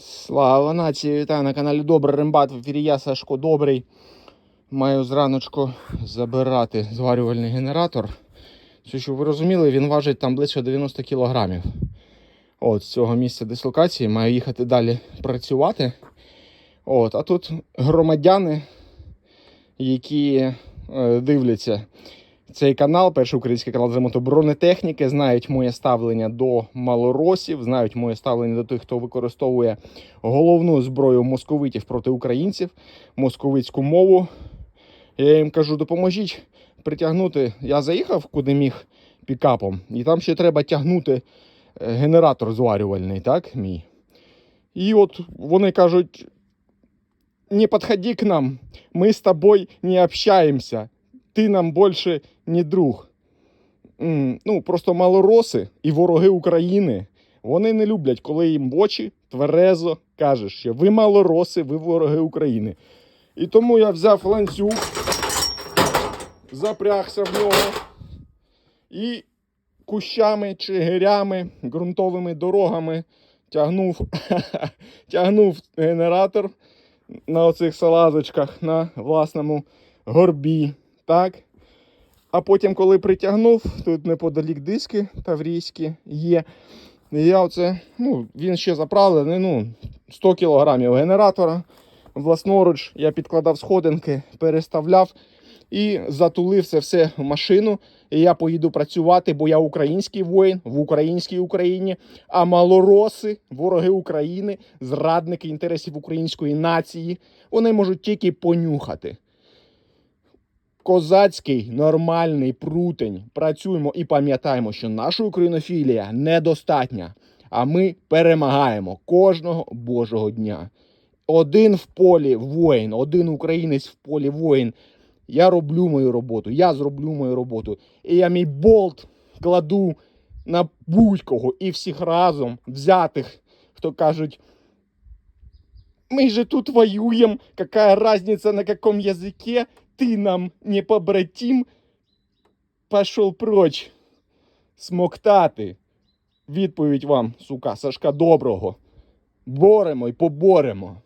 Слава нації! Вітаю на каналі Добрий Рембат. В ефірі я Сашко Добрий. Маю зраночку забирати зварювальний генератор. Все, щоб ви розуміли, він важить там близько 90 кілограмів. От, з цього місця дислокації маю їхати далі працювати. От, а тут громадяни, які е, дивляться цей канал, перший український канал з ремонту бронетехніки, знають моє ставлення до малоросів, знають моє ставлення до тих, хто використовує головну зброю московитів проти українців, московицьку мову. Я їм кажу, допоможіть притягнути. Я заїхав куди міг пікапом, і там ще треба тягнути е, генератор зварювальний, так, мій. І от вони кажуть: не підходи к нам, ми з тобою не общаємося ти нам більше не друг. Ну, просто малороси і вороги України. Вони не люблять, коли їм в очі тверезо кажеш, що ви малороси, ви вороги України. І тому я взяв ланцюг, запрягся в нього і кущами, чигирями, ґрунтовими дорогами тягнув, тягнув генератор на оцих салазочках на власному горбі. Так. А потім, коли притягнув, тут неподалік диски таврійські є. Я оце, ну, він ще заправлений, ну, 100 кілограмів генератора. Власноруч я підкладав сходинки, переставляв і затулив це все в машину. І я поїду працювати, бо я український воїн в українській Україні, а малороси, вороги України, зрадники інтересів української нації, вони можуть тільки понюхати козацький нормальний прутень. Працюємо і пам'ятаємо, що наша українофілія недостатня, а ми перемагаємо кожного божого дня. Один в полі воїн, один українець в полі воїн. Я роблю мою роботу, я зроблю мою роботу. І я мій болт кладу на будь-кого і всіх разом взятих, хто кажуть. Мы же тут воюем, какая разница на каком языке, ты нам не побратим, пошел прочь. Смоктати. Відповідь вам, сука, Сашка доброго. Боремо і поборемо.